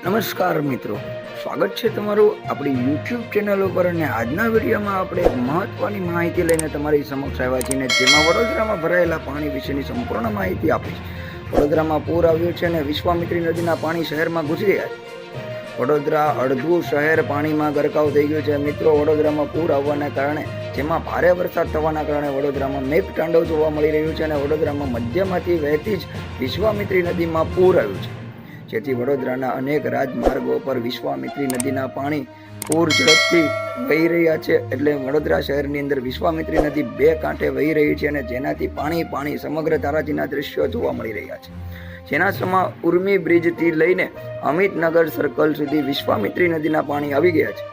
નમસ્કાર મિત્રો. સ્વાગત છે તમારું આપણી યુટ્યુબ ચેનલ ઉપર અને આજના વિડીયોમાં આપણે એક મહત્વની માહિતી લઈને તમારી સમક્ષ આવ્યા છીએ જેમાં વડોદરામાં ભરાયેલા પાણી વિશેની સંપૂર્ણ માહિતી આપીશ. વડોદરામાં પૂર આવ્યું છે અને વિશ્વામિત્રી નદીના પાણી શહેરમાં ઘૂસી ગયા વડોદરા અડધું શહેર પાણીમાં ગરકાવ થઈ ગયું છે. મિત્રો, વડોદરામાં પૂર આવવાના કારણે, જેમાં ભારે વરસાદ થવાના કારણે વડોદરામાં મેપ તાંડવ જોવા મળી રહ્યું છે અને વડોદરામાં મધ્યમાંથી વહેતી જ વિશ્વામિત્રી નદીમાં પૂર આવ્યું છે. જેથી વડોદરાના અનેક રાજમાર્ગો પર વિશ્વામિત્રી નદીના પાણી પૂર ઝડપથી વહી રહ્યા છે. એટલે વડોદરા શહેરની અંદર વિશ્વામિત્રી નદી બે કાંઠે વહી રહી છે અને જેનાથી પાણી પાણી સમગ્ર તારાજીના દ્રશ્યો જોવા મળી રહ્યા છે. જેના સમા ઉર્મી બ્રિજથી લઈને અમિતનગર સર્કલ સુધી વિશ્વામિત્રી નદીના પાણી આવી ગયા છે.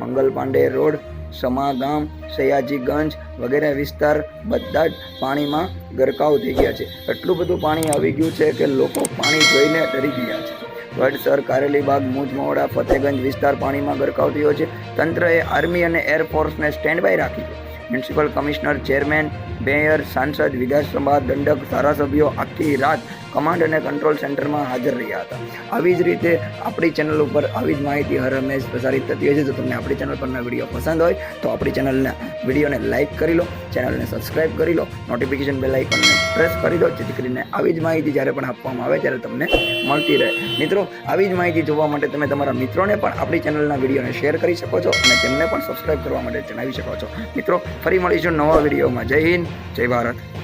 મંગલ પાંડે રોડ સમા ગામ સયાજીગંજ વગેરે વિસ્તાર બધા જ પાણીમાં ગરકાવ થઈ ગયા છે. એટલું બધું પાણી આવી ગયું છે કે લોકો પાણી જોઈને ડરી ગયા છે. વડસર કારેલીબાગ મુજમોડા ફતેગંજ વિસ્તાર પાણીમાં ગરકાવ થયો છે. તંત્રએ આર્મી અને એરફોર્સને સ્ટેન્ડ બાય રાખી છે. મ્યુનિસિપલ કમિશનર, ચેરમેન, મેયર, સાંસદ, વિધાનસભા દંડક, ધારાસભ્યો આખી રાત કમાન્ડ અને કંટ્રોલ સેન્ટરમાં હાજર રહ્યા હતા. આવી જ રીતે આપણી ચેનલ ઉપર આવી જ માહિતી હર હંમેશ પ્રસારિત થતી હોય છે. જો તમને આપણી ચેનલ પરના વીડિયો પસંદ હોય તો આપણી ચેનલના વિડીયોને લાઇક કરી લો. ચેનલને સબસ્ક્રાઇબ કરી લો નોટિફિકેશન બેલ આઇકનને પ્રેસ કરી દો, જેથી કરીને આવી જ માહિતી જ્યારે પણ આપવામાં આવે ત્યારે તમને મળતી રહે. મિત્રો, આવી જ માહિતી જોવા માટે તમે તમારા મિત્રોને પણ આપણી ચેનલના વિડીયોને શેર કરી શકો છો અને તેમને પણ સબસ્ક્રાઇબ કરવા માટે જણાવી શકો છો. મિત્રો, ફરી મળીશું નવા વિડીયોમાં. જય હિન્દ, જય ભારત.